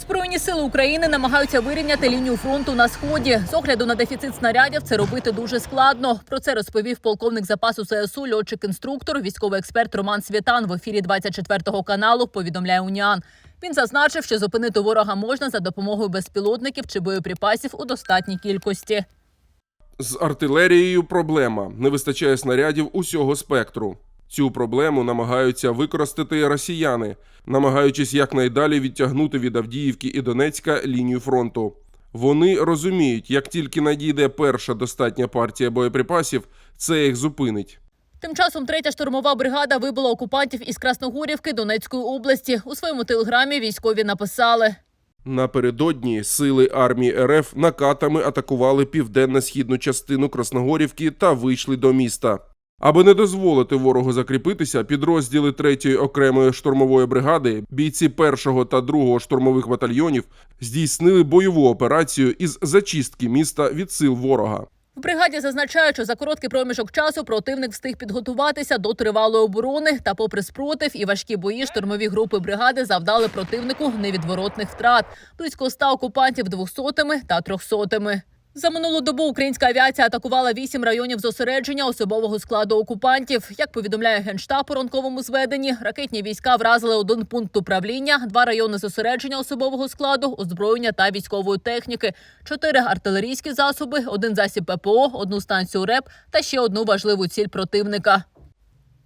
Збройні сили України намагаються вирівняти лінію фронту на сході. З огляду на дефіцит снарядів це робити дуже складно. Про це розповів полковник запасу ЗСУ, льотчик-інструктор, військовий експерт Роман Світан в ефірі 24 каналу. Повідомляє Уніан. Він зазначив, що зупинити ворога можна за допомогою безпілотників чи боєприпасів у достатній кількості. З артилерією проблема не вистачає снарядів усього спектру. Цю проблему намагаються використати росіяни, намагаючись якнайдалі відтягнути від Авдіївки і Донецька лінію фронту. Вони розуміють, як тільки надійде перша достатня партія боєприпасів, це їх зупинить. Тим часом третя штурмова бригада вибила окупантів із Красногорівки Донецької області. У своєму телеграмі військові написали. Напередодні сили армії РФ накатами атакували південно-східну частину Красногорівки та вийшли до міста. Аби не дозволити ворогу закріпитися, підрозділи 3-ї окремої штурмової бригади, бійці 1-го та 2-го штурмових батальйонів здійснили бойову операцію із зачистки міста від сил ворога. В бригаді зазначають, що за короткий проміжок часу противник встиг підготуватися до тривалої оборони. Та, попри спротив і важкі бої, штурмові групи бригади завдали противнику невідворотних втрат. Близько ста окупантів двохсотими та трьохсотими. За минулу добу українська авіація атакувала вісім районів зосередження особового складу окупантів. Як повідомляє генштаб у ранковому зведенні, ракетні війська вразили один пункт управління, два райони зосередження особового складу, озброєння та військової техніки, чотири артилерійські засоби, один засіб ППО, одну станцію РЕП та ще одну важливу ціль противника.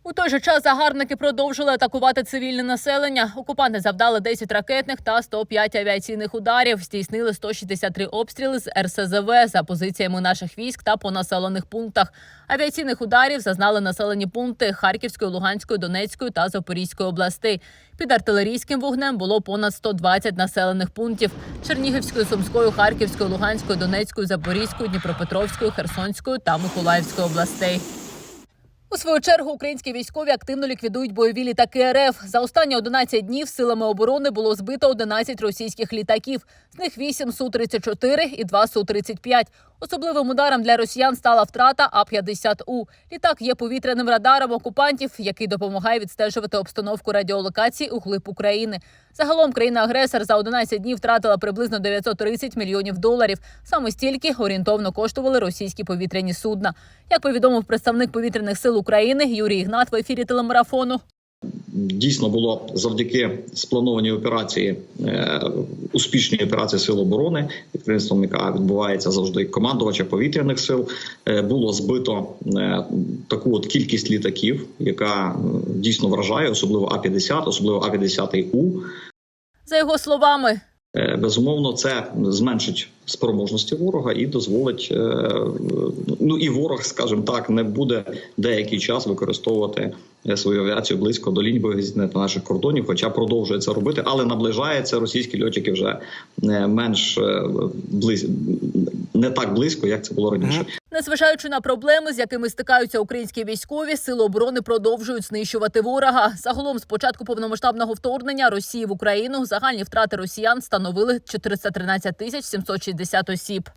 У той же час загарбники продовжили атакувати цивільне населення. Окупанти завдали 10 ракетних та 105 авіаційних ударів. Здійснили 163 обстріли з РСЗВ за позиціями наших військ та по населених пунктах. Авіаційних ударів зазнали населені пункти Харківської, Луганської, Донецької та Запорізької областей. Під артилерійським вогнем було понад 120 населених пунктів: Чернігівської, Сумської, Харківської, Луганської, Донецької, Запорізької, Дніпропетровської, Херсонської та Миколаївської областей. У свою чергу українські військові активно ліквідують бойові літаки РФ. За останні 11 днів силами оборони було збито 11 російських літаків. З них 8 Су-34 і 2 Су-35. Особливим ударом для росіян стала втрата А-50У. Літак є повітряним радаром окупантів, який допомагає відстежувати обстановку радіолокацій у глиб України. Загалом країна-агресор за 11 днів втратила приблизно 930 мільйонів доларів. Саме стільки орієнтовно коштували російські повітряні судна. Як повідомив представник повітряних сил України Юрій Ігнат в ефірі телемарафону. Дійсно було завдяки спланованій операції, е, успішній операції сил оборони, підприємством, яка відбувається завжди командувача повітряних сил, е, було збито е, таку от кількість літаків, яка дійсно вражає, особливо А 50 особливо А 50 У. За його словами, Безумовно, це зменшить спроможності ворога і дозволить е, ну і ворог, скажімо так, не буде деякий час використовувати е, свою авіацію близько до лінь та наших кордонів, хоча продовжує це робити, але наближається російські льотчики вже е, менш е, близь, не так близько, як це було раніше. Незважаючи на проблеми, з якими стикаються українські військові, сили оборони продовжують знищувати ворога. Загалом, з початку повномасштабного вторгнення Росії в Україну загальні втрати росіян становили 413 тисяч 760 осіб.